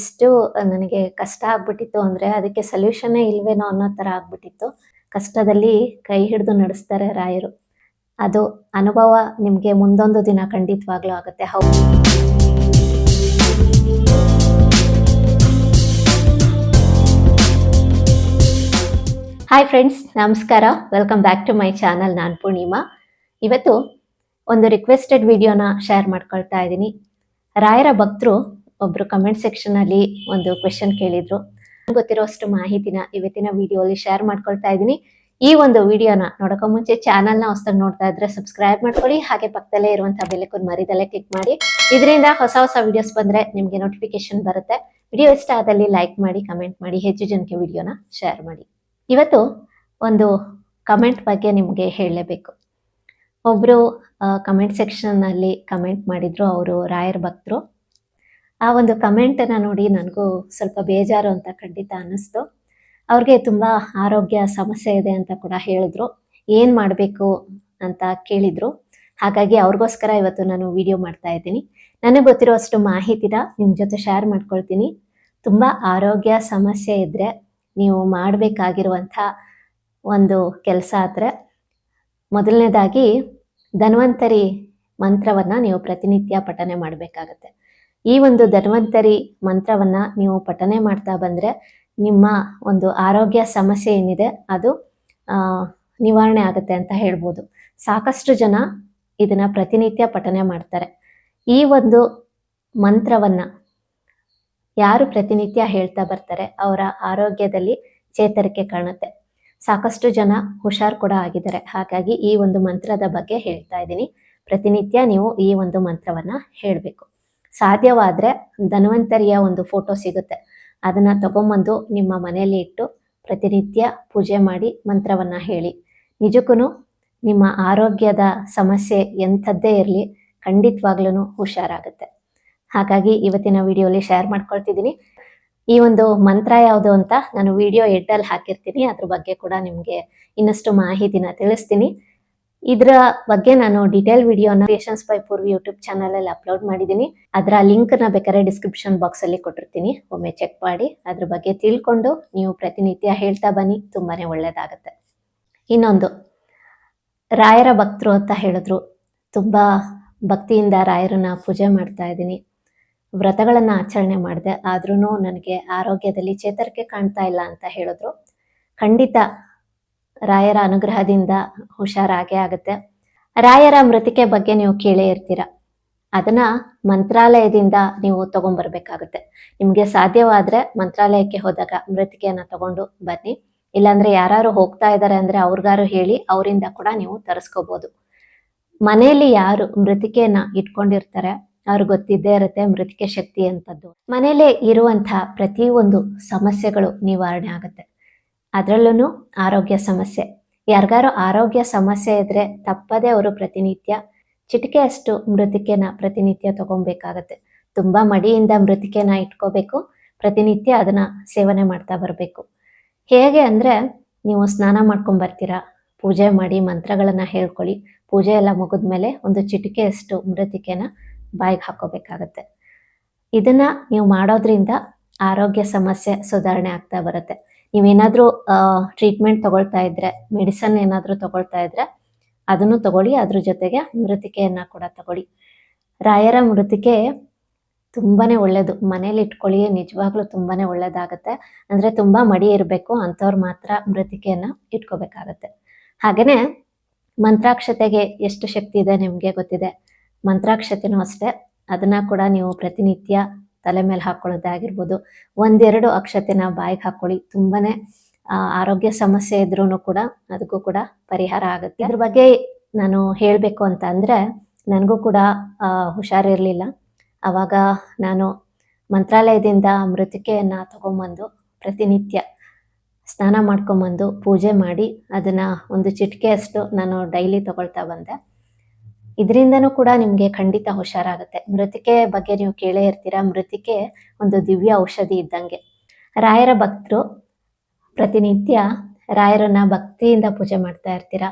ಎಷ್ಟು ನನಗೆ ಕಷ್ಟ ಆಗ್ಬಿಟ್ಟಿತ್ತು ಅಂದ್ರೆ ಅದಕ್ಕೆ ಸೊಲ್ಯೂಷನ್ನೇ ಇಲ್ವೇನೋ ಅನ್ನೋ ತರ ಆಗ್ಬಿಟ್ಟಿತ್ತು. ಕಷ್ಟದಲ್ಲಿ ಕೈ ಹಿಡಿದು ನಡೆಸ್ತಾರೆ ರಾಯರು. ಅದು ಅನುಭವ ನಿಮ್ಗೆ ಮುಂದೊಂದು ದಿನ ಖಂಡಿತವಾಗ್ಲೂ ಆಗುತ್ತೆ. ಹೌದು. ಹಾಯ್ ಫ್ರೆಂಡ್ಸ್ ನಮಸ್ಕಾರ. Welcome back to my channel ನಾನು ಪೂರ್ಣಿಮಾ. ಇವತ್ತು ಒಂದು ರಿಕ್ವೆಸ್ಟೆಡ್ ವಿಡಿಯೋನ ಶೇರ್ ಮಾಡ್ಕೊಳ್ತಾ ಇದ್ದೀನಿ. ರಾಯರ ಭಕ್ತರು ಒಬ್ರು ಕಮೆಂಟ್ ಸೆಕ್ಷನ್ ಅಲ್ಲಿ ಒಂದು ಕ್ವೆಶನ್ ಕೇಳಿದ್ರು. ನಂಗ್ ಗೊತ್ತಿರೋಷ್ಟು ಮಾಹಿತಿನ ಇವತ್ತಿನ ಅಲ್ಲಿ ಶೇರ್ ಮಾಡ್ಕೊಳ್ತಾ ಇದ್ದೀನಿ. ಈ ಒಂದು ವಿಡಿಯೋನ ನೋಡಕ ಮುಂಚೆ ಚಾನಲ್ನ ಹೊಸದಾಗಿ ನೋಡ್ತಾ ಇದ್ರೆ ಸಬ್ಸ್ಕ್ರೈಬ್ ಮಾಡ್ಕೊಳ್ಳಿ. ಹಾಗೆ ಪಕ್ಕದಲ್ಲೇ ಇರುವಂತಹ ಬೆಲೆಕೊಂಡು ಮರಿದಲ್ಲೇ ಕ್ಲಿಕ್ ಮಾಡಿ. ಇದರಿಂದ ಹೊಸ ಹೊಸ ವಿಡಿಯೋಸ್ ಬಂದ್ರೆ ನಿಮ್ಗೆ ನೋಟಿಫಿಕೇಶನ್ ಬರುತ್ತೆ. ವಿಡಿಯೋ ಇಷ್ಟ ಆದಲ್ಲಿ ಲೈಕ್ ಮಾಡಿ ಕಮೆಂಟ್ ಮಾಡಿ, ಹೆಚ್ಚು ಜನಕ್ಕೆ ವಿಡಿಯೋನ ಶೇರ್ ಮಾಡಿ. ಇವತ್ತು ಒಂದು ಕಮೆಂಟ್ ಬಗ್ಗೆ ನಿಮಗೆ ಹೇಳಲೇಬೇಕು. ಒಬ್ರು ಕಮೆಂಟ್ ಸೆಕ್ಷನ್ ಅಲ್ಲಿ ಕಮೆಂಟ್ ಮಾಡಿದ್ರು, ಅವರು ರಾಯರ್ ಭಕ್ತರು. ಆ ಒಂದು ಕಮೆಂಟನ್ನು ನೋಡಿ ನನಗೂ ಸ್ವಲ್ಪ ಬೇಜಾರು ಅಂತ ಖಂಡಿತ ಅನ್ನಿಸ್ತು. ಅವ್ರಿಗೆ ತುಂಬ ಆರೋಗ್ಯ ಸಮಸ್ಯೆ ಇದೆ ಅಂತ ಕೂಡ ಹೇಳಿದ್ರು. ಏನು ಮಾಡಬೇಕು ಅಂತ ಕೇಳಿದ್ರು. ಹಾಗಾಗಿ ಅವ್ರಿಗೋಸ್ಕರ ಇವತ್ತು ನಾನು ವಿಡಿಯೋ ಮಾಡ್ತಾ ಇದ್ದೀನಿ. ನನಗೆ ಗೊತ್ತಿರೋಷ್ಟು ಮಾಹಿತಿನ ನಿಮ್ಮ ಜೊತೆ ಶೇರ್ ಮಾಡ್ಕೊಳ್ತೀನಿ. ತುಂಬ ಆರೋಗ್ಯ ಸಮಸ್ಯೆ ಇದ್ದರೆ ನೀವು ಮಾಡಬೇಕಾಗಿರುವಂಥ ಒಂದು ಕೆಲಸ ಆದರೆ, ಮೊದಲನೇದಾಗಿ ಧನ್ವಂತರಿ ಮಂತ್ರವನ್ನು ನೀವು ಪ್ರತಿನಿತ್ಯ ಪಠನೆ ಮಾಡಬೇಕಾಗತ್ತೆ. ಈ ಒಂದು ಧನ್ವಂತರಿ ಮಂತ್ರವನ್ನ ನೀವು ಪಠನೆ ಮಾಡ್ತಾ ಬಂದ್ರೆ ನಿಮ್ಮ ಒಂದು ಆರೋಗ್ಯ ಸಮಸ್ಯೆ ಏನಿದೆ, ಅದು ನಿವಾರಣೆ ಆಗುತ್ತೆ ಅಂತ ಹೇಳ್ಬೋದು. ಸಾಕಷ್ಟು ಜನ ಇದನ್ನ ಪ್ರತಿನಿತ್ಯ ಪಠನೆ ಮಾಡ್ತಾರೆ. ಈ ಒಂದು ಮಂತ್ರವನ್ನ ಯಾರು ಪ್ರತಿನಿತ್ಯ ಹೇಳ್ತಾ ಬರ್ತಾರೆ, ಅವರ ಆರೋಗ್ಯದಲ್ಲಿ ಚೇತರಿಕೆ ಕಾಣುತ್ತೆ. ಸಾಕಷ್ಟು ಜನ ಹುಷಾರ್ ಕೂಡ ಆಗಿದ್ದಾರೆ. ಹಾಗಾಗಿ ಈ ಒಂದು ಮಂತ್ರದ ಬಗ್ಗೆ ಹೇಳ್ತಾ ಇದ್ದೀನಿ. ಪ್ರತಿನಿತ್ಯ ನೀವು ಈ ಒಂದು ಮಂತ್ರವನ್ನ ಹೇಳಬೇಕು. ಸಾಧ್ಯವಾದ್ರೆ ಧನ್ವಂತರಿಯ ಒಂದು ಫೋಟೋ ಸಿಗುತ್ತೆ. ಅದನ್ನ ತಗೊಂಬಂದು ನಿಮ್ಮ ಮನೆಯಲ್ಲಿ ಇಟ್ಟು ಪ್ರತಿನಿತ್ಯ ಪೂಜೆ ಮಾಡಿ ಮಂತ್ರವನ್ನ ಹೇಳಿ. ನಿಜಕ್ಕೂ ನಿಮ್ಮ ಆರೋಗ್ಯದ ಸಮಸ್ಯೆ ಎಂಥದ್ದೇ ಇರಲಿ ಖಂಡಿತವಾಗ್ಲೂ ಹುಷಾರಾಗುತ್ತೆ. ಹಾಗಾಗಿ ಇವತ್ತಿನ ವಿಡಿಯೋಲಿ ಶೇರ್ ಮಾಡ್ಕೊಳ್ತಿದ್ದೀನಿ. ಈ ಒಂದು ಮಂತ್ರ ಯಾವುದು ಅಂತ ನಾನು ವಿಡಿಯೋ ಎಡ್ಡಲ್ಲಿ ಹಾಕಿರ್ತೀನಿ. ಅದ್ರ ಬಗ್ಗೆ ಕೂಡ ನಿಮಗೆ ಇನ್ನಷ್ಟು ಮಾಹಿತಿನ ತಿಳಿಸ್ತೀನಿ. ಇದರ ಬಗ್ಗೆ ನಾನು ಡಿಟೇಲ್ ವಿಡಿಯೋನ patience by Poorvi YouTube channel ಅಲ್ಲಿ ಅಪ್ಲೋಡ್ ಮಾಡಿದ್ದೀನಿ. ಅದರ ಲಿಂಕ್ನ ಬೇಕಾದ್ರೆ ಡಿಸ್ಕ್ರಿಪ್ಷನ್ ಬಾಕ್ಸ್ ಅಲ್ಲಿ ಕೊಟ್ಟಿರ್ತೀನಿ. ಒಮ್ಮೆ ಚೆಕ್ ಮಾಡಿ. ಅದ್ರ ಬಗ್ಗೆ ತಿಳ್ಕೊಂಡು ನೀವು ಪ್ರತಿನಿತ್ಯ ಹೇಳ್ತಾ ಬನ್ನಿ. ತುಂಬಾನೇ ಒಳ್ಳೇದಾಗತ್ತೆ. ಇನ್ನೊಂದು, ರಾಯರ ಭಕ್ತರು ಅಂತ ಹೇಳಿದ್ರು. ತುಂಬಾ ಭಕ್ತಿಯಿಂದ ರಾಯರನ್ನ ಪೂಜೆ ಮಾಡ್ತಾ ಇದ್ದೀನಿ. ವ್ರತಗಳನ್ನ ಆಚರಣೆ ಮಾಡಿದೆ. ಆದ್ರೂ ನನಗೆ ಆರೋಗ್ಯದಲ್ಲಿ ಚೇತರಿಕೆ ಕಾಣ್ತಾ ಇಲ್ಲ ಅಂತ ಹೇಳಿದ್ರು. ಖಂಡಿತ ರಾಯರ ಅನುಗ್ರಹದಿಂದ ಹುಷಾರಾಗೇ ಆಗುತ್ತೆ. ರಾಯರ ಮೃತಿಕೆ ಬಗ್ಗೆ ನೀವು ಕೇಳೇ ಇರ್ತೀರ. ಅದನ್ನ ಮಂತ್ರಾಲಯದಿಂದ ನೀವು ತಗೊಂಡ್ಬರ್ಬೇಕಾಗುತ್ತೆ ನಿಮ್ಗೆ ಸಾಧ್ಯವಾದ್ರೆ ಮಂತ್ರಾಲಯಕ್ಕೆ ಹೋದಾಗ ಮೃತಿಕೆಯನ್ನ ತಗೊಂಡು ಬನ್ನಿ. ಇಲ್ಲಾಂದ್ರೆ ಯಾರು ಹೋಗ್ತಾ ಇದ್ದಾರೆ ಅಂದ್ರೆ ಅವ್ರಿಗಾರು ಹೇಳಿ ಅವರಿಂದ ಕೂಡ ನೀವು ತರಿಸ್ಕೋಬಹುದು ಮನೆಯಲ್ಲಿ ಯಾರು ಮೃತಿಕೆಯನ್ನ ಇಟ್ಕೊಂಡಿರ್ತಾರೆ ಅವ್ರಿಗೆ ಗೊತ್ತಿದ್ದೇ ಇರುತ್ತೆ ಮೃತಿಕೆ ಶಕ್ತಿ ಅಂತದ್ದು ಮನೇಲೆ ಇರುವಂತಹ ಪ್ರತಿಯೊಂದು ಸಮಸ್ಯೆಗಳು ನಿವಾರಣೆ ಆಗುತ್ತೆ. ಅದರಲ್ಲೂ ಆರೋಗ್ಯ ಸಮಸ್ಯೆ. ಯಾರಿಗಾರು ಆರೋಗ್ಯ ಸಮಸ್ಯೆ ಇದ್ರೆ ತಪ್ಪದೆ ಅವರು ಪ್ರತಿನಿತ್ಯ ಚಿಟಿಕೆಯಷ್ಟು ಮೃತಿಕೆನ ಪ್ರತಿನಿತ್ಯ ತಗೊಬೇಕಾಗತ್ತೆ. ತುಂಬಾ ಮಡಿಯಿಂದ ಮೃತಿಕೆನ ಇಟ್ಕೋಬೇಕು, ಪ್ರತಿನಿತ್ಯ ಅದನ್ನ ಸೇವನೆ ಮಾಡ್ತಾ ಬರಬೇಕು. ಹೇಗೆ ಅಂದ್ರೆ ನೀವು ಸ್ನಾನ ಮಾಡ್ಕೊಂಡ್ ಬರ್ತೀರಾ, ಪೂಜೆ ಮಾಡಿ ಮಂತ್ರಗಳನ್ನ ಹೇಳ್ಕೊಳ್ಳಿ, ಪೂಜೆ ಎಲ್ಲ ಮುಗಿದ್ಮೇಲೆ ಒಂದು ಚಿಟಿಕೆಯಷ್ಟು ಮೃತಿಕೆನ ಬಾಯಿಗೆ ಹಾಕೋಬೇಕಾಗತ್ತೆ. ಇದನ್ನ ನೀವು ಮಾಡೋದ್ರಿಂದ ಆರೋಗ್ಯ ಸಮಸ್ಯೆ ಸುಧಾರಣೆ ಆಗ್ತಾ ಬರುತ್ತೆ. ನೀವೇನಾದ್ರೂ ಟ್ರೀಟ್ಮೆಂಟ್ ತಗೊಳ್ತಾ ಇದ್ರೆ ಮೆಡಿಸನ್ ಏನಾದರೂ ತಗೊಳ್ತಾ ಇದ್ರೆ, ಅದನ್ನು ತಗೊಳ್ಳಿ, ಅದ್ರ ಜೊತೆಗೆ ಮೃತಿಕೆಯನ್ನು ಕೂಡ ತಗೊಳ್ಳಿ. ರಾಯರ ಮೃತಿಕೆ ತುಂಬಾನೇ ಒಳ್ಳೇದು. ಮನೇಲಿ ಇಟ್ಕೊಳ್ಳಿ ನಿಜವಾಗ್ಲೂ ತುಂಬಾನೇ ಒಳ್ಳೇದಾಗತ್ತೆ. ಅಂದ್ರೆ ತುಂಬಾ ಮಡಿ ಇರಬೇಕು, ಅಂಥವ್ರು ಮಾತ್ರ ಮೃತಿಕೆಯನ್ನ ಇಟ್ಕೋಬೇಕಾಗತ್ತೆ. ಹಾಗೇನೆ ಮಂತ್ರಾಕ್ಷತೆಗೆ ಎಷ್ಟು ಶಕ್ತಿ ಇದೆ ನಿಮ್ಗೆ ಗೊತ್ತಿದೆ? ಮಂತ್ರಾಕ್ಷತೆನೂ ಅಷ್ಟೇ. ಅದನ್ನ ಕೂಡ ನೀವು ಪ್ರತಿನಿತ್ಯ ತಲೆ ಮೇಲೆ ಹಾಕೊಳ್ಳೋದಾಗಿರ್ಬೋದು ಒಂದೆರಡು ಅಕ್ಷತೆನ ಬಾಯಿಗೆ ಹಾಕೊಳ್ಳಿ. ತುಂಬಾನೇ ಆರೋಗ್ಯ ಸಮಸ್ಯೆ ಇದ್ರೂ ಕೂಡ ಅದಕ್ಕೂ ಕೂಡ ಪರಿಹಾರ ಆಗುತ್ತೆ. ಅದ್ರ ಬಗ್ಗೆ ನಾನು ಹೇಳಬೇಕು ಅಂತ ಅಂದ್ರೆ, ನನಗೂ ಕೂಡ ಹುಷಾರಿರಲಿಲ್ಲ ಹುಷಾರಿರ್ಲಿಲ್ಲ. ಅವಾಗ ನಾನು ಮಂತ್ರಾಲಯದಿಂದ ಮೃತಿಕೆಯನ್ನ ತಗೊಂಬಂದು ಪ್ರತಿನಿತ್ಯ ಸ್ನಾನ ಮಾಡ್ಕೊಂಬಂದು ಪೂಜೆ ಮಾಡಿ, ಅದನ್ನ ಒಂದು ಚಿಟಿಕೆಯಷ್ಟು ನಾನು ಡೈಲಿ ತಗೊಳ್ತಾ ಬಂದೆ. ಇದರಿಂದನೂ ಕೂಡ ನಿಮಗೆ ಖಂಡಿತ ಹುಷಾರಾಗುತ್ತೆ. ಮೃತಿಕೆ ಬಗ್ಗೆ ನೀವು ಕೇಳೇ ಇರ್ತೀರಾ? ಮೃತಿಕೆ ಒಂದು ದಿವ್ಯ ಔಷಧಿ ಇದ್ದಂಗೆ. ರಾಯರ ಭಕ್ತರು ಪ್ರತಿನಿತ್ಯ ರಾಯರನ್ನ ಭಕ್ತಿಯಿಂದ ಪೂಜೆ ಮಾಡ್ತಾ ಇರ್ತೀರಾ?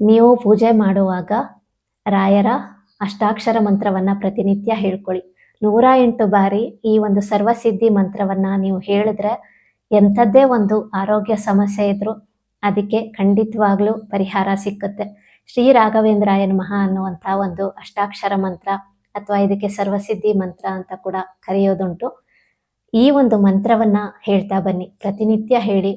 ನೀವು ಪೂಜೆ ಮಾಡುವಾಗ ರಾಯರ ಅಷ್ಟಾಕ್ಷರ ಮಂತ್ರವನ್ನ ಪ್ರತಿನಿತ್ಯ ಹೇಳ್ಕೊಳ್ಳಿ. ನೂರ ಎಂಟು ಬಾರಿ ಈ ಒಂದು ಸರ್ವಸಿದ್ಧಿ ಮಂತ್ರವನ್ನ ನೀವು ಹೇಳಿದ್ರೆ ಎಂಥದ್ದೇ ಒಂದು ಆರೋಗ್ಯ ಸಮಸ್ಯೆ ಇದ್ರೂ ಅದಕ್ಕೆ ಖಂಡಿತವಾಗ್ಲೂ ಪರಿಹಾರ ಸಿಕ್ಕುತ್ತೆ. ಶ್ರೀ ರಾಘವೇಂದ್ರಾಯ ನಮಃ ಅನ್ನುವಂಥ ಒಂದು ಅಷ್ಟಾಕ್ಷರ ಮಂತ್ರ ಅಥವಾ ಇದಕ್ಕೆ ಸರ್ವಸಿದ್ಧಿ ಮಂತ್ರ ಅಂತ ಕೂಡ ಕರೆಯೋದುಂಟು. ಈ ಒಂದು ಮಂತ್ರವನ್ನ ಹೇಳ್ತಾ ಬನ್ನಿ. ಪ್ರತಿನಿತ್ಯ ಹೇಳಿ.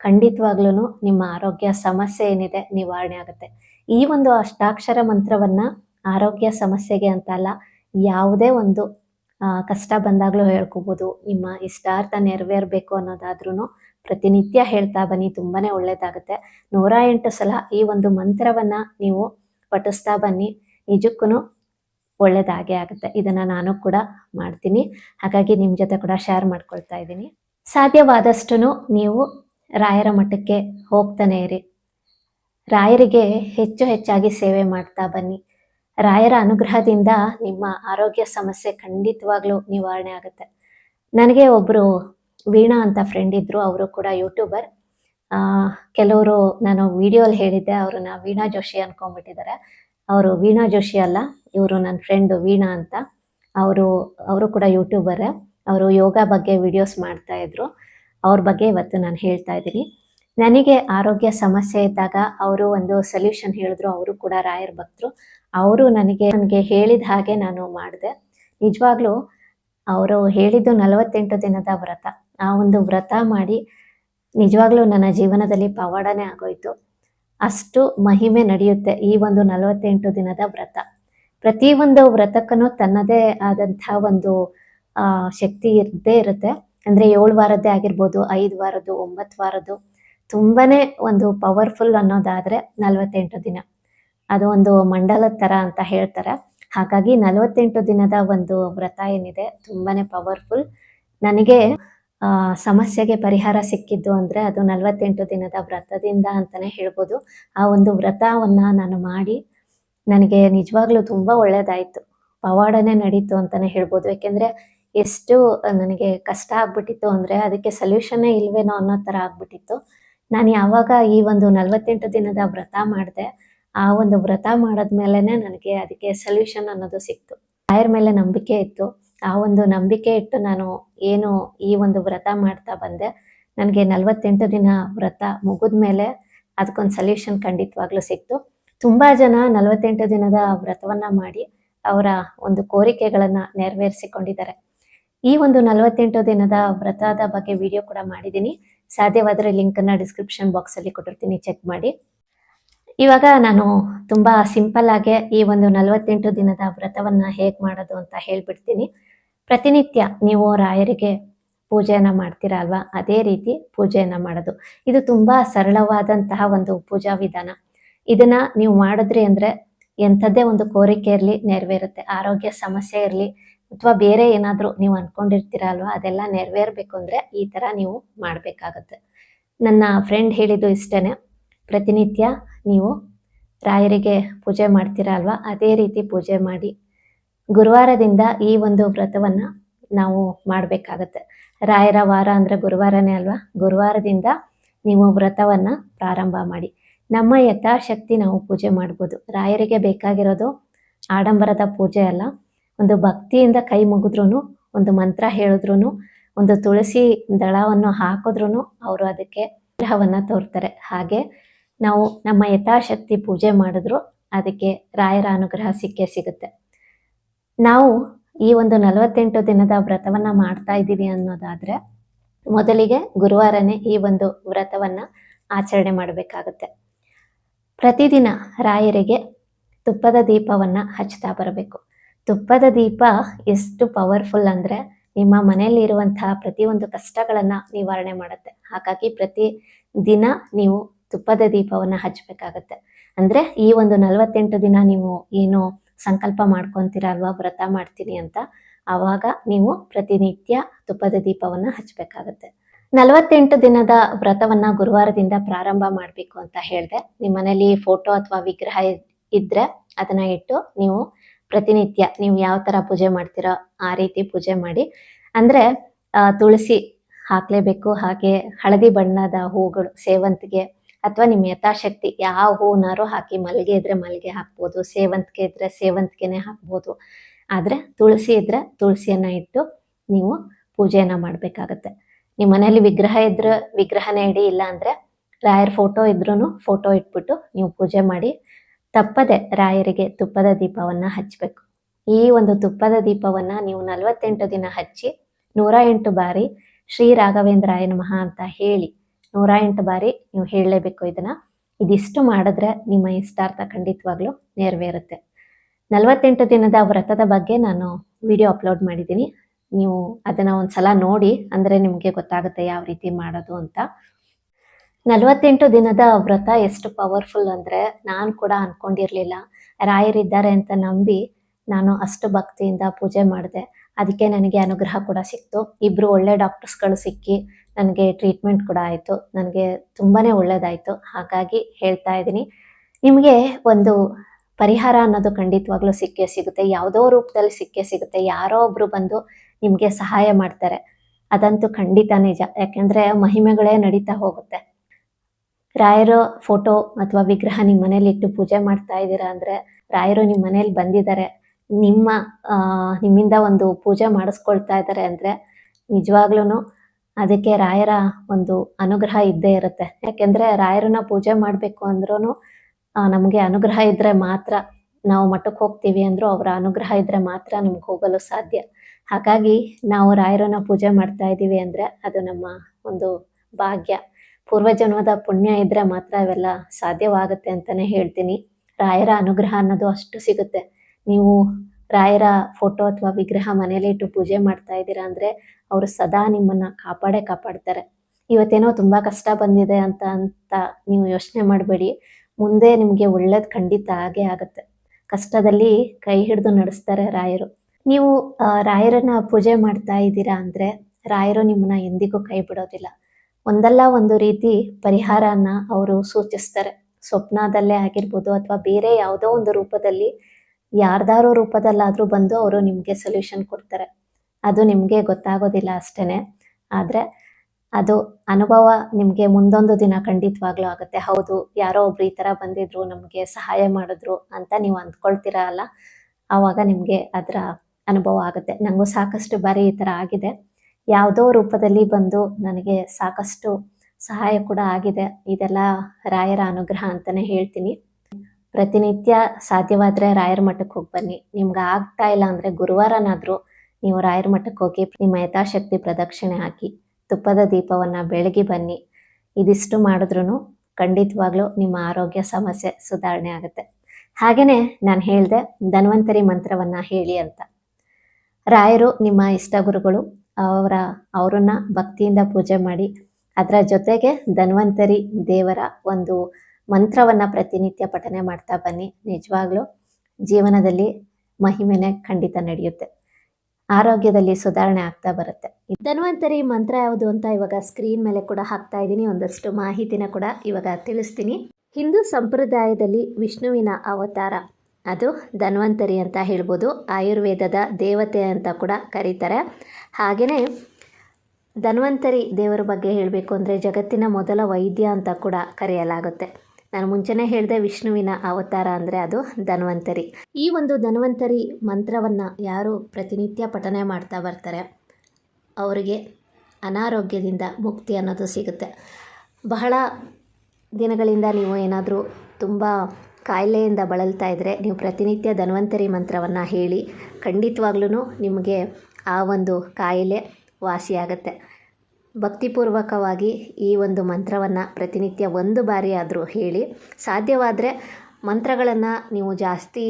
ಖಂಡಿತವಾಗ್ಲೂ ನಿಮ್ಮ ಆರೋಗ್ಯ ಸಮಸ್ಯೆ ಏನಿದೆ ನಿವಾರಣೆ ಆಗುತ್ತೆ. ಈ ಒಂದು ಅಷ್ಟಾಕ್ಷರ ಮಂತ್ರವನ್ನ ಆರೋಗ್ಯ ಸಮಸ್ಯೆಗೆ ಅಂತ ಅಲ್ಲ ಯಾವುದೇ ಒಂದು ಕಷ್ಟ ಬಂದಾಗಲೂ ಹೇಳ್ಕೋಬೋದು. ನಿಮ್ಮ ಇಷ್ಟಾರ್ಥ ನೆರವೇರ್ಬೇಕು ಅನ್ನೋದಾದ್ರೂ ಪ್ರತಿನಿತ್ಯ ಹೇಳ್ತಾ ಬನ್ನಿ, ತುಂಬಾನೇ ಒಳ್ಳೇದಾಗುತ್ತೆ. ನೂರ ಎಂಟು ಸಲ ಈ ಒಂದು ಮಂತ್ರವನ್ನ ನೀವು ಪಠಿಸ್ತಾ ಬನ್ನಿ. ನಿಜಕ್ಕೂ ಒಳ್ಳೇದಾಗೇ ಆಗುತ್ತೆ. ಇದನ್ನ ನಾನು ಕೂಡ ಮಾಡ್ತೀನಿ. ಹಾಗಾಗಿ ನಿಮ್ಮ ಜೊತೆ ಕೂಡ ಶೇರ್ ಮಾಡ್ಕೊಳ್ತಾ ಇದ್ದೀನಿ. ಸಾಧ್ಯವಾದಷ್ಟು ನೀವು ರಾಯರ ಮಠಕ್ಕೆ ಹೋಗ್ತಾನೆ ಇರಿ. ರಾಯರಿಗೆ ಹೆಚ್ಚು ಹೆಚ್ಚಾಗಿ ಸೇವೆ ಮಾಡ್ತಾ ಬನ್ನಿ. ರಾಯರ ಅನುಗ್ರಹದಿಂದ ನಿಮ್ಮ ಆರೋಗ್ಯ ಸಮಸ್ಯೆ ಖಂಡಿತವಾಗ್ಲೂ ನಿವಾರಣೆ ಆಗುತ್ತೆ. ನನಗೆ ಒಬ್ಬರು ವೀಣಾ ಅಂತ ಫ್ರೆಂಡ್ ಇದ್ರು, ಅವರು ಕೂಡ ಯೂಟ್ಯೂಬರ್ ಕೆಲವರು ನಾನು ವಿಡಿಯೋಲಿ ಹೇಳಿದ್ದೆ, ಅವ್ರನ್ನ ವೀಣಾ ಜೋಶಿ ಅನ್ಕೊಂಡ್ಬಿಟ್ಟಿದ್ದಾರೆ ಅವರು ವೀಣಾ ಜೋಶಿ ಅಲ್ಲ, ಇವರು ನನ್ನ ಫ್ರೆಂಡ್ ವೀಣಾ ಅಂತ. ಅವರು ಅವರು ಕೂಡ ಯೂಟ್ಯೂಬರ್ ಅವರು ಯೋಗ ಬಗ್ಗೆ ವಿಡಿಯೋಸ್ ಮಾಡ್ತಾ ಇದ್ರು. ಅವ್ರ ಬಗ್ಗೆ ಇವತ್ತು ನಾನು ಹೇಳ್ತಾ ಇದ್ದೀನಿ. ನನಗೆ ಆರೋಗ್ಯ ಸಮಸ್ಯೆ ಇದ್ದಾಗ ಅವರು ಒಂದು ಸೊಲ್ಯೂಷನ್ ಹೇಳಿದ್ರು, ಅವರು ಕೂಡ ರಾಯರ್ ಭಕ್ತರು. ಅವರು ನನಗೆ ನನಗೆ ಹೇಳಿದ ಹಾಗೆ ನಾನು ಮಾಡಿದೆ. ನಿಜವಾಗ್ಲೂ, ಅವರು ಹೇಳಿದ್ದು ನಲವತ್ತೆಂಟು ದಿನದ ವ್ರತ. ಆ ಒಂದು ವ್ರತ ಮಾಡಿ ನಿಜವಾಗ್ಲೂ ನನ್ನ ಜೀವನದಲ್ಲಿ ಪವಾಡನೇ ಆಗೋಯ್ತು. ಅಷ್ಟು ಮಹಿಮೆ ನಡೆಯುತ್ತೆ ಈ ಒಂದು ನಲವತ್ತೆಂಟು ದಿನದ ವ್ರತ. ಪ್ರತಿಯೊಂದು ವ್ರತಕ್ಕೂ ತನ್ನದೇ ಆದಂತಹ ಒಂದು ಶಕ್ತಿ ಇದ್ದೇ ಇರುತ್ತೆ. ಅಂದ್ರೆ ಏಳು ವಾರದ್ದೇ ಆಗಿರ್ಬೋದು, ಐದು ವಾರದ್ದು, ಒಂಬತ್ತು ವಾರದ್ದು, ತುಂಬಾನೇ ಒಂದು ಪವರ್ಫುಲ್ ಅನ್ನೋದಾದ್ರೆ ನಲವತ್ತೆಂಟು ದಿನ. ಅದು ಒಂದು ಮಂಡಲದ ತರ ಅಂತ ಹೇಳ್ತಾರೆ. ಹಾಗಾಗಿ ನಲವತ್ತೆಂಟು ದಿನದ ಒಂದು ವ್ರತ ಏನಿದೆ, ತುಂಬಾನೇ ಪವರ್ಫುಲ್. ನನಗೆ ಸಮಸ್ಯೆಗೆ ಪರಿಹಾರ ಸಿಕ್ಕಿದ್ದು ಅಂದ್ರೆ ಅದು ನಲವತ್ತೆಂಟು ದಿನದ ವ್ರತದಿಂದ ಅಂತಾನೆ ಹೇಳ್ಬೋದು. ಆ ಒಂದು ವ್ರತವನ್ನ ನಾನು ಮಾಡಿ ನನಗೆ ನಿಜವಾಗ್ಲೂ ತುಂಬಾ ಒಳ್ಳೇದಾಯ್ತು. ಪವಾಡನೆ ನಡೀತು ಅಂತಾನೆ ಹೇಳ್ಬೋದು. ಯಾಕೆಂದ್ರೆ ಎಷ್ಟು ನನಗೆ ಕಷ್ಟ ಆಗ್ಬಿಟ್ಟಿತ್ತು ಅಂದ್ರೆ ಅದಕ್ಕೆ ಸೊಲ್ಯೂಷನ್ನೇ ಇಲ್ವೇನೋ ಅನ್ನೋ ತರ ಆಗ್ಬಿಟ್ಟಿತ್ತು. ನಾನು ಯಾವಾಗ ಈ ಒಂದು ನಲವತ್ತೆಂಟು ದಿನದ ವ್ರತ ಮಾಡಿದೆ, ಆ ಒಂದು ವ್ರತ ಮಾಡದ್ಮೇಲೆನೆ ನನಗೆ ಅದಕ್ಕೆ ಸೊಲ್ಯೂಷನ್ ಅನ್ನೋದು ಸಿಕ್ತು. ತಾಯರ್ ಮೇಲೆ ನಂಬಿಕೆ ಇತ್ತು. ಆ ಒಂದು ನಂಬಿಕೆ ಇಟ್ಟು ನಾನು ಏನು ಈ ಒಂದು ವ್ರತ ಮಾಡ್ತಾ ಬಂದೆ. ನನಗೆ ನಲವತ್ತೆಂಟು ದಿನ ವ್ರತ ಮುಗಿದ್ಮೇಲೆ ಅದಕ್ಕೊಂದು ಸೊಲ್ಯೂಷನ್ ಖಂಡಿತವಾಗ್ಲೂ ಸಿಕ್ತು. ತುಂಬಾ ಜನ ನಲವತ್ತೆಂಟು ದಿನದ ವ್ರತವನ್ನ ಮಾಡಿ ಅವರ ಒಂದು ಕೋರಿಕೆಗಳನ್ನ ನೆರವೇರಿಸಿಕೊಂಡಿದ್ದಾರೆ. ಈ ಒಂದು ನಲವತ್ತೆಂಟು ದಿನದ ವ್ರತದ ಬಗ್ಗೆ ವಿಡಿಯೋ ಕೂಡ ಮಾಡಿದ್ದೀನಿ ಸಾಧ್ಯವಾದರೆ ಅನ್ನ ಡಿಸ್ಕ್ರಿಪ್ಷನ್ ಬಾಕ್ಸ್ ಅಲ್ಲಿ ಕೊಟ್ಟಿರ್ತೀನಿ ಚೆಕ್ ಮಾಡಿ. ಇವಾಗ ನಾನು ತುಂಬಾ ಸಿಂಪಲ್ ಆಗಿ ಈ ಒಂದು ನಲವತ್ತೆಂಟು ದಿನದ ವ್ರತವನ್ನ ಹೇಗ್ ಮಾಡೋದು ಅಂತ ಹೇಳ್ಬಿಡ್ತೀನಿ. ಪ್ರತಿನಿತ್ಯ ನೀವು ರಾಯರಿಗೆ ಪೂಜೆಯನ್ನ ಮಾಡ್ತೀರಾ ಅಲ್ವಾ? ಅದೇ ರೀತಿ ಪೂಜೆಯನ್ನ ಮಾಡೋದು. ಇದು ತುಂಬಾ ಸರಳವಾದಂತಹ ಒಂದು ಪೂಜಾ ವಿಧಾನ. ಇದನ್ನ ನೀವು ಮಾಡಿದ್ರಿ ಅಂದ್ರೆ ಎಂಥದ್ದೇ ಒಂದು ಕೋರಿಕೆ ಇರಲಿ, ನೆರವೇರುತ್ತೆ. ಆರೋಗ್ಯ ಸಮಸ್ಯೆ ಇರಲಿ, ಅಥವಾ ಬೇರೆ ಏನಾದರೂ ನೀವು ಅನ್ಕೊಂಡಿರ್ತೀರ ಅಲ್ವಾ? ಅದೆಲ್ಲ ನೆರವೇರ್ಬೇಕು ಅಂದ್ರೆ ಈ ತರ ನೀವು ಮಾಡಬೇಕಾಗತ್ತೆ. ನನ್ನ ಫ್ರೆಂಡ್ ಹೇಳಿದ್ದು ಇಷ್ಟೇನೆ. ಪ್ರತಿನಿತ್ಯ ನೀವು ರಾಯರಿಗೆ ಪೂಜೆ ಮಾಡ್ತೀರಾ ಅಲ್ವಾ? ಅದೇ ರೀತಿ ಪೂಜೆ ಮಾಡಿ ಗುರುವಾರದಿಂದ ಈ ಒಂದು ವ್ರತವನ್ನ ನಾವು ಮಾಡಬೇಕಾಗತ್ತೆ. ರಾಯರ ವಾರ ಅಂದ್ರೆ ಗುರುವಾರನೇ ಅಲ್ವಾ? ಗುರುವಾರದಿಂದ ನೀವು ವ್ರತವನ್ನ ಪ್ರಾರಂಭ ಮಾಡಿ. ನಮ್ಮ ಯಥಾಶಕ್ತಿ ನಾವು ಪೂಜೆ ಮಾಡ್ಬೋದು. ರಾಯರಿಗೆ ಬೇಕಾಗಿರೋದು ಆಡಂಬರದ ಪೂಜೆ ಅಲ್ಲ. ಒಂದು ಭಕ್ತಿಯಿಂದ ಕೈ ಮುಗಿದ್ರೂ ಒಂದು ಮಂತ್ರ ಹೇಳಿದ್ರು ಒಂದು ತುಳಸಿ ದಳವನ್ನು ಹಾಕಿದ್ರು ಅವರು ಅದಕ್ಕೆ ಗ್ರಹವನ್ನ ತೋರ್ತಾರೆ. ಹಾಗೆ ನಾವು ನಮ್ಮ ಯಥಾಶಕ್ತಿ ಪೂಜೆ ಮಾಡಿದ್ರು ಅದಕ್ಕೆ ರಾಯರ ಅನುಗ್ರಹ ಸಿಕ್ಕೇ ಸಿಗುತ್ತೆ. ನಾವು ಈ ಒಂದು ನಲವತ್ತೆಂಟು ದಿನದ ವ್ರತವನ್ನ ಮಾಡ್ತಾ ಇದ್ದೀವಿ ಅನ್ನೋದಾದ್ರೆ ಮೊದಲಿಗೆ ಗುರುವಾರನೇ ಈ ಒಂದು ವ್ರತವನ್ನ ಆಚರಣೆ ಮಾಡಬೇಕಾಗುತ್ತೆ. ಪ್ರತಿದಿನ ರಾಯರಿಗೆ ತುಪ್ಪದ ದೀಪವನ್ನ ಹಚ್ತಾ ಬರಬೇಕು. ತುಪ್ಪದ ದೀಪ ಎಷ್ಟು ಪವರ್ಫುಲ್ ಅಂದ್ರೆ ನಿಮ್ಮ ಮನೆಯಲ್ಲಿ ಮನೆಯಲ್ಲಿರುವಂತಹ ಪ್ರತಿಯೊಂದು ಕಷ್ಟಗಳನ್ನ ನಿವಾರಣೆ ಮಾಡುತ್ತೆ. ಹಾಗಾಗಿ ಪ್ರತಿ ದಿನ ನೀವು ತುಪ್ಪದ ದೀಪವನ್ನ ಹಚ್ಚಬೇಕಾಗತ್ತೆ ಅಂದ್ರೆ ಈ ಒಂದು ನಲವತ್ತೆಂಟು ದಿನ ನೀವು ಏನು ಸಂಕಲ್ಪ ಮಾಡ್ಕೊತೀರ ಅಲ್ವಾ ವ್ರತ ಮಾಡ್ತೀನಿ ಅಂತ, ಆವಾಗ ನೀವು ಪ್ರತಿನಿತ್ಯ ತುಪ್ಪದ ದೀಪವನ್ನು ಹಚ್ಚಬೇಕಾಗತ್ತೆ ನಲವತ್ತೆಂಟು ದಿನದ ವ್ರತವನ್ನ ಗುರುವಾರದಿಂದ ಪ್ರಾರಂಭ ಮಾಡಬೇಕು ಅಂತ ಹೇಳಿದೆ. ನಿಮ್ಮ ಮನೇಲಿ ಫೋಟೋ ಅಥವಾ ವಿಗ್ರಹ ಇದ್- ಇದ್ರೆ ಅದನ್ನ ಇಟ್ಟು ನೀವು ಪ್ರತಿನಿತ್ಯ ನೀವು ಯಾವ ತರ ಪೂಜೆ ಮಾಡ್ತೀರೋ ಆ ರೀತಿ ಪೂಜೆ ಮಾಡಿ. ಅಂದ್ರೆ ತುಳಸಿ ಹಾಕ್ಲೇಬೇಕು, ಹಾಗೆ ಹಳದಿ ಬಣ್ಣದ ಹೂಗಳು ಸೇವಂತಿಗೆ ಅಥವಾ ನಿಮ್ಮ ಯಥಾಶಕ್ತಿ ಯಾವ ಹೂನಾರು ಹಾಕಿ ಮಲ್ಲಿಗೆ ಇದ್ರೆ ಮಲ್ಲಿಗೆ ಹಾಕ್ಬೋದು, ಸೇವಂತಿಗೆ ಇದ್ರೆ ಸೇವಂತಿಗೆನೆ ಹಾಕ್ಬೋದು. ಆದ್ರೆ ತುಳಸಿ ಇದ್ರೆ ತುಳಸಿಯನ್ನ ಇಟ್ಟು ನೀವು ಪೂಜೆಯನ್ನ ಮಾಡ್ಬೇಕಾಗತ್ತೆ. ನಿಮ್ಮ ಮನೇಲಿ ವಿಗ್ರಹ ಇದ್ರೆ ವಿಗ್ರಹನೇ ಇಡಿ, ಇಲ್ಲ ಅಂದ್ರೆ ರಾಯರ ಫೋಟೋ ಇದ್ರೂ ಫೋಟೋ ಇಟ್ಬಿಟ್ಟು ನೀವು ಪೂಜೆ ಮಾಡಿ ತಪ್ಪದೆ ರಾಯರಿಗೆ ತುಪ್ಪದ ದೀಪವನ್ನ ಹಚ್ಚಬೇಕು ಈ ಒಂದು ತುಪ್ಪದ ದೀಪವನ್ನ ನೀವು ನಲವತ್ತೆಂಟು ದಿನ ಹಚ್ಚಿ ನೂರ ಎಂಟು ಬಾರಿ ಶ್ರೀ ರಾಘವೇಂದ್ರಾಯ ನಮಃ ಅಂತ ಹೇಳಿ ನೂರ ಎಂಟು ಬಾರಿ ನೀವು ಹೇಳಲೇಬೇಕು ಇದನ್ನ. ಇದಿಷ್ಟು ಮಾಡಿದ್ರೆ ನಿಮ್ಮ ಇಷ್ಟಾರ್ಥ ಖಂಡಿತವಾಗ್ಲೂ ನೆರವೇರುತ್ತೆ. ನಲವತ್ತೆಂಟು ದಿನದ ವ್ರತದ ಬಗ್ಗೆ ನಾನು ವಿಡಿಯೋ ಅಪ್ಲೋಡ್ ಮಾಡಿದ್ದೀನಿ. ನೀವು ಅದನ್ನ ಒಂದ್ಸಲ ನೋಡಿ, ಅಂದರೆ ನಿಮಗೆ ಗೊತ್ತಾಗುತ್ತೆ ಯಾವ ರೀತಿ ಮಾಡೋದು ಅಂತ. ನಲವತ್ತೆಂಟು ದಿನದ ವ್ರತ ಎಷ್ಟು ಪವರ್ಫುಲ್ ಅಂದ್ರೆ ನಾನು ಕೂಡ ಅನ್ಕೊಂಡಿರ್ಲಿಲ್ಲ. ರಾಯರಿದ್ದಾರೆ ಅಂತ ನಂಬಿ ನಾನು ಅಷ್ಟು ಭಕ್ತಿಯಿಂದ ಪೂಜೆ ಮಾಡಿದೆ. ಅದಕ್ಕೆ ನನಗೆ ಅನುಗ್ರಹ ಕೂಡ ಸಿಕ್ತು. ಇಬ್ರು ಒಳ್ಳೆ ಡಾಕ್ಟರ್ಸ್ಗಳು ಸಿಕ್ಕಿ ನನಗೆ ಟ್ರೀಟ್ಮೆಂಟ್ ಕೂಡ ಆಯಿತು. ನನಗೆ ತುಂಬಾ ಒಳ್ಳೆಯದಾಯಿತು ಹಾಗಾಗಿ ಹೇಳ್ತಾ ಇದ್ದೀನಿ. ನಿಮಗೆ ಒಂದು ಪರಿಹಾರ ಅನ್ನೋದು ಖಂಡಿತವಾಗ್ಲೂ ಸಿಕ್ಕೇ ಸಿಗುತ್ತೆ. ಯಾವುದೋ ರೂಪದಲ್ಲಿ ಸಿಕ್ಕೇ ಸಿಗುತ್ತೆ. ಯಾರೋ ಒಬ್ರು ಬಂದು ನಿಮಗೆ ಸಹಾಯ ಮಾಡ್ತಾರೆ. ಅದಂತೂ ಖಂಡಿತ ನಿಜ. ಯಾಕೆಂದ್ರೆ ಮಹಿಮೆಗಳೇ ನಡೀತಾ ಹೋಗುತ್ತೆ. ರಾಯರ ಫೋಟೋ ಅಥವಾ ವಿಗ್ರಹ ನಿಮ್ಮ ಮನೇಲಿ ಇಟ್ಟು ಪೂಜೆ ಮಾಡ್ತಾ ಇದ್ದೀರಾ ಅಂದ್ರೆ ರಾಯರು ನಿಮ್ಮ ಮನೇಲಿ ಬಂದಿದ್ದಾರೆ. ನಿಮ್ಮ ನಿಮ್ಮಿಂದ ಒಂದು ಪೂಜೆ ಮಾಡಿಸ್ಕೊಳ್ತಾ ಇದ್ದಾರೆ ಅಂದ್ರೆ ನಿಜವಾಗ್ಲೂ ಅದಕ್ಕೆ ರಾಯರ ಒಂದು ಅನುಗ್ರಹ ಇದ್ದೇ ಇರುತ್ತೆ. ಯಾಕೆಂದ್ರೆ ರಾಯರನ್ನ ಪೂಜೆ ಮಾಡಬೇಕು ಅಂದ್ರೂ ನಮಗೆ ಅನುಗ್ರಹ ಇದ್ರೆ ಮಾತ್ರ ನಾವು ಮಠಕ್ಕೆ ಹೋಗ್ತೀವಿ ಅಂದ್ರೂ ಅವರ ಅನುಗ್ರಹ ಇದ್ರೆ ಮಾತ್ರ ನಮ್ಗೆ ಹೋಗಲು ಸಾಧ್ಯ. ಹಾಗಾಗಿ ನಾವು ರಾಯರನ್ನ ಪೂಜೆ ಮಾಡ್ತಾ ಇದ್ದೀವಿ ಅಂದ್ರೆ ಅದು ನಮ್ಮ ಒಂದು ಭಾಗ್ಯ. ಪೂರ್ವಜನ್ಮದ ಪುಣ್ಯ ಇದ್ರೆ ಮಾತ್ರ ಇವೆಲ್ಲ ಸಾಧ್ಯವಾಗುತ್ತೆ ಅಂತಾನೆ ಹೇಳ್ತೀನಿ. ರಾಯರ ಅನುಗ್ರಹ ಅನ್ನೋದು ಅಷ್ಟು ಸಿಗುತ್ತೆ. ನೀವು ರಾಯರ ಫೋಟೋ ಅಥವಾ ವಿಗ್ರಹ ಮನೇಲಿ ಇಟ್ಟು ಪೂಜೆ ಮಾಡ್ತಾ ಇದ್ದೀರಾ ಅಂದ್ರೆ ಅವರು ಸದಾ ನಿಮ್ಮನ್ನ ಕಾಪಾಡೇ ಕಾಪಾಡ್ತಾರೆ. ಇವತ್ತೇನೋ ತುಂಬಾ ಕಷ್ಟ ಬಂದಿದೆ ಅಂತ ಅಂತ ನೀವು ಯೋಚನೆ ಮಾಡಬೇಡಿ. ಮುಂದೆ ನಿಮಗೆ ಒಳ್ಳೇದ್ ಖಂಡಿತ ಆಗೇ ಆಗುತ್ತೆ. ಕಷ್ಟದಲ್ಲಿ ಕೈ ಹಿಡಿದು ನಡೆಸ್ತಾರೆ ರಾಯರು. ನೀವು ರಾಯರನ್ನ ಪೂಜೆ ಮಾಡ್ತಾ ಇದ್ದೀರಾ ಅಂದ್ರೆ ರಾಯರು ನಿಮ್ಮನ್ನ ಎಂದಿಗೂ ಕೈ ಬಿಡೋದಿಲ್ಲ. ಒಂದಲ್ಲ ಒಂದು ರೀತಿ ಪರಿಹಾರನ ಅವರು ಸೂಚಿಸ್ತಾರೆ. ಸ್ವಪ್ನದಲ್ಲೇ ಆಗಿರ್ಬೋದು ಅಥವಾ ಬೇರೆ ಯಾವುದೋ ಒಂದು ರೂಪದಲ್ಲಿ ಯಾರ್ದಾರೋ ರೂಪದಲ್ಲಾದರೂ ಬಂದು ಅವರು ನಿಮಗೆ ಸೊಲ್ಯೂಷನ್ ಕೊಡ್ತಾರೆ. ಅದು ನಿಮಗೆ ಗೊತ್ತಾಗೋದಿಲ್ಲ ಅಷ್ಟೇ ಆದರೆ ಅದು ಅನುಭವ ನಿಮಗೆ ಮುಂದೊಂದು ದಿನ ಖಂಡಿತವಾಗ್ಲೂ ಆಗುತ್ತೆ. ಹೌದು, ಯಾರೋ ಒಬ್ರು ಈ ಥರ ಬಂದಿದ್ರು, ನಮಗೆ ಸಹಾಯ ಮಾಡಿದ್ರು ಅಂತ ನೀವು ಅಂದ್ಕೊಳ್ತೀರಾ ಅಲ್ಲ? ಆವಾಗ ನಿಮಗೆ ಅದರ ಅನುಭವ ಆಗುತ್ತೆ. ನನಗೂ ಸಾಕಷ್ಟು ಬಾರಿ ಈ ಥರ ಆಗಿದೆ. ಯಾವುದೋ ರೂಪದಲ್ಲಿ ಬಂದು ನನಗೆ ಸಾಕಷ್ಟು ಸಹಾಯ ಕೂಡ ಆಗಿದೆ. ಇದೆಲ್ಲ ರಾಯರ ಅನುಗ್ರಹ ಅಂತಲೇ ಹೇಳ್ತೀನಿ. ಪ್ರತಿನಿತ್ಯ ಸಾಧ್ಯವಾದರೆ ರಾಯರ ಮಠಕ್ಕೆ ಹೋಗಿ ಬನ್ನಿ. ನಿಮ್ಗೆ ಆಗ್ತಾ ಇಲ್ಲ ಅಂದರೆ ಗುರುವಾರನಾದರೂ ನೀವು ರಾಯರ ಮಠಕ್ಕೆ ಹೋಗಿ ನಿಮ್ಮ ಯಥಾಶಕ್ತಿ ಪ್ರದಕ್ಷಿಣೆ ಹಾಕಿ ತುಪ್ಪದ ದೀಪವನ್ನ ಬೆಳಗಿ ಬನ್ನಿ. ಇದಿಷ್ಟು ಮಾಡಿದ್ರು ಖಂಡಿತವಾಗ್ಲೂ ನಿಮ್ಮ ಆರೋಗ್ಯ ಸಮಸ್ಯೆ ಸುಧಾರಣೆ ಆಗುತ್ತೆ. ಹಾಗೆಯೇ ನಾನು ಹೇಳಿದೆ ಧನ್ವಂತರಿ ಮಂತ್ರವನ್ನ ಹೇಳಿ ಅಂತ. ರಾಯರು ನಿಮ್ಮ ಇಷ್ಟ ಗುರುಗಳು, ಅವರ ಅವರನ್ನ ಭಕ್ತಿಯಿಂದ ಪೂಜೆ ಮಾಡಿ, ಅದರ ಜೊತೆಗೆ ಧನ್ವಂತರಿ ದೇವರ ಒಂದು ಮಂತ್ರವನ್ನು ಪ್ರತಿನಿತ್ಯ ಪಠನೆ ಮಾಡ್ತಾ ಬನ್ನಿ. ನಿಜವಾಗ್ಲೂ ಜೀವನದಲ್ಲಿ ಮಹಿಮೆನೆ ಖಂಡಿತ ನಡೆಯುತ್ತೆ. ಆರೋಗ್ಯದಲ್ಲಿ ಸುಧಾರಣೆ ಆಗ್ತಾ ಬರುತ್ತೆ. ಧನ್ವಂತರಿ ಮಂತ್ರ ಯಾವುದು ಅಂತ ಇವಾಗ ಸ್ಕ್ರೀನ್ ಮೇಲೆ ಕೂಡ ಹಾಕ್ತಾ ಇದ್ದೀನಿ. ಒಂದಷ್ಟು ಮಾಹಿತಿನ ಕೂಡ ಇವಾಗ ತಿಳಿಸ್ತೀನಿ. ಹಿಂದೂ ಸಂಪ್ರದಾಯದಲ್ಲಿ ವಿಷ್ಣುವಿನ ಅವತಾರ. ಅದು ಧನ್ವಂತರಿ ಅಂತ ಹೇಳ್ಬೋದು. ಆಯುರ್ವೇದದ ದೇವತೆ ಅಂತ ಕೂಡ ಕರೀತಾರೆ. ಹಾಗೆಯೇ ಧನ್ವಂತರಿ ದೇವರ ಬಗ್ಗೆ ಹೇಳಬೇಕು ಅಂದರೆ ಜಗತ್ತಿನ ಮೊದಲ ವೈದ್ಯ ಅಂತ ಕೂಡ ಕರೆಯಲಾಗುತ್ತೆ. ನಾನು ಮುಂಚೆನೇ ಹೇಳಿದೆ ವಿಷ್ಣುವಿನ ಅವತಾರ ಅಂದರೆ ಅದು ಧನ್ವಂತರಿ. ಈ ಒಂದು ಧನ್ವಂತರಿ ಮಂತ್ರವನ್ನು ಯಾರು ಪ್ರತಿನಿತ್ಯ ಪಠನೆ ಮಾಡ್ತಾ ಬರ್ತಾರೆ, ಅವರಿಗೆ ಅನಾರೋಗ್ಯದಿಂದ ಮುಕ್ತಿ ಅನ್ನೋದು ಸಿಗುತ್ತೆ. ಬಹಳ ದಿನಗಳಿಂದ ನೀವು ಏನಾದರೂ ತುಂಬ ಕಾಯಿಲೆಯಿಂದ ಬಳಲ್ತಾ ಇದ್ದರೆ ನೀವು ಪ್ರತಿನಿತ್ಯ ಧನ್ವಂತರಿ ಮಂತ್ರವನ್ನು ಹೇಳಿ ಖಂಡಿತವಾಗ್ಲೂ ನಿಮಗೆ ಆ ಒಂದು ಕಾಯಿಲೆ ವಾಸಿಯಾಗುತ್ತೆ. ಭಕ್ತಿಪೂರ್ವಕವಾಗಿ ಈ ಒಂದು ಮಂತ್ರವನ್ನು ಪ್ರತಿನಿತ್ಯ ಒಂದು ಬಾರಿ ಆದರೂ ಹೇಳಿ, ಸಾಧ್ಯವಾದರೆ ಮಂತ್ರಗಳನ್ನು ನೀವು ಜಾಸ್ತಿ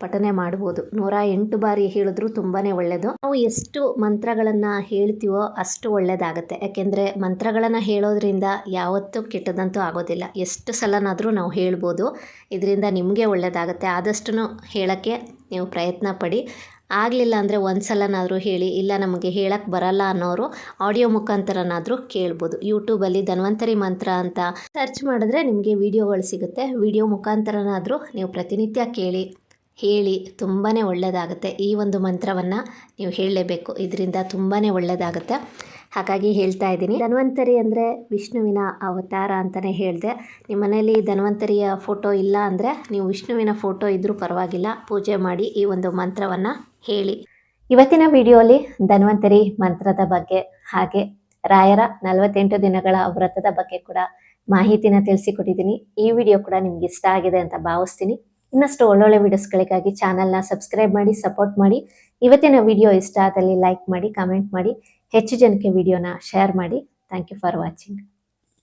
ಪಠನೆ ಮಾಡ್ಬೋದು. ನೂರ ಎಂಟು ಬಾರಿ ಹೇಳಿದ್ರೂ ತುಂಬಾ ಒಳ್ಳೆಯದು ನಾವು ಎಷ್ಟು ಮಂತ್ರಗಳನ್ನು ಹೇಳ್ತೀವೋ ಅಷ್ಟು ಒಳ್ಳೆಯದಾಗುತ್ತೆ ಯಾಕೆಂದರೆ ಮಂತ್ರಗಳನ್ನು ಹೇಳೋದ್ರಿಂದ ಯಾವತ್ತೂ ಕೆಟ್ಟದಂತೂ ಆಗೋದಿಲ್ಲ. ಎಷ್ಟು ಸಲನಾದರೂ ನಾವು ಹೇಳ್ಬೋದು. ಇದರಿಂದ ನಿಮಗೆ ಒಳ್ಳೆಯದಾಗುತ್ತೆ ಆದಷ್ಟು ಹೇಳೋಕ್ಕೆ ನೀವು ಪ್ರಯತ್ನ ಪಡಿ. ಆಗಲಿಲ್ಲ ಅಂದರೆ ಒಂದು ಸಲನಾದರೂ ಹೇಳಿ, ಇಲ್ಲ ನಮಗೆ ಹೇಳಕ್ಕೆ ಬರಲ್ಲ ಅನ್ನೋರು ಆಡಿಯೋ ಮುಖಾಂತರನಾದರೂ ಕೇಳ್ಬೋದು. ಯೂಟ್ಯೂಬಲ್ಲಿ ಧನ್ವಂತರಿ ಮಂತ್ರ ಅಂತ ಸರ್ಚ್ ಮಾಡಿದ್ರೆ ನಿಮಗೆ ವಿಡಿಯೋಗಳು ಸಿಗುತ್ತೆ. ವಿಡಿಯೋ ಮುಖಾಂತರನಾದರೂ ನೀವು ಪ್ರತಿನಿತ್ಯ ಕೇಳಿ, ಹೇಳಿ ತುಂಬಾ ಒಳ್ಳೆಯದಾಗುತ್ತೆ ಈ ಒಂದು ಮಂತ್ರವನ್ನು ನೀವು ಹೇಳಲೇಬೇಕು. ಇದರಿಂದ ತುಂಬಾ ಒಳ್ಳೆಯದಾಗುತ್ತೆ ಹಾಗಾಗಿ ಹೇಳ್ತಾ ಇದ್ದೀನಿ. ಧನ್ವಂತರಿ ಅಂದರೆ ವಿಷ್ಣುವಿನ ಅವತಾರ ಅಂತಲೇ ಹೇಳಿದೆ. ನಿಮ್ಮ ಮನೆಯಲ್ಲಿ ಧನ್ವಂತರಿಯ ಫೋಟೋ ಇಲ್ಲ ಅಂದರೆ ನೀವು ವಿಷ್ಣುವಿನ ಫೋಟೋ ಇದ್ದರೂ ಪರವಾಗಿಲ್ಲ. ಪೂಜೆ ಮಾಡಿ ಈ ಒಂದು ಮಂತ್ರವನ್ನು ಹೇಳಿ. ಇವತ್ತಿನ ವಿಡಿಯೋಲಿ ಧನ್ವಂತರಿ ಮಂತ್ರದ ಬಗ್ಗೆ, ಹಾಗೆ ರಾಯರ ನಲವತ್ತೆಂಟು ದಿನಗಳ ವ್ರತದ ಬಗ್ಗೆ ಕೂಡ ಮಾಹಿತಿನ ತಿಳಿಸಿಕೊಟ್ಟಿದ್ದೀನಿ. ಈ ವಿಡಿಯೋ ಕೂಡ ನಿಮ್ಗೆ ಇಷ್ಟ ಆಗಿದೆ ಅಂತ ಭಾವಿಸ್ತೀನಿ. ಇನ್ನಷ್ಟು ಒಳ್ಳೊಳ್ಳೆ ವಿಡಿಯೋಸ್ಗಳಿಗಾಗಿ ಚಾನಲ್ನ ಸಬ್ಸ್ಕ್ರೈಬ್ ಮಾಡಿ, ಸಪೋರ್ಟ್ ಮಾಡಿ. ಇವತ್ತಿನ ವಿಡಿಯೋ ಇಷ್ಟ ಆದಲ್ಲಿ ಲೈಕ್ ಮಾಡಿ, ಕಮೆಂಟ್ ಮಾಡಿ. ಹೆಚ್ಚು ಜನಕ್ಕೆ ವಿಡಿಯೋನ ಶೇರ್ ಮಾಡಿ. Thank you for watching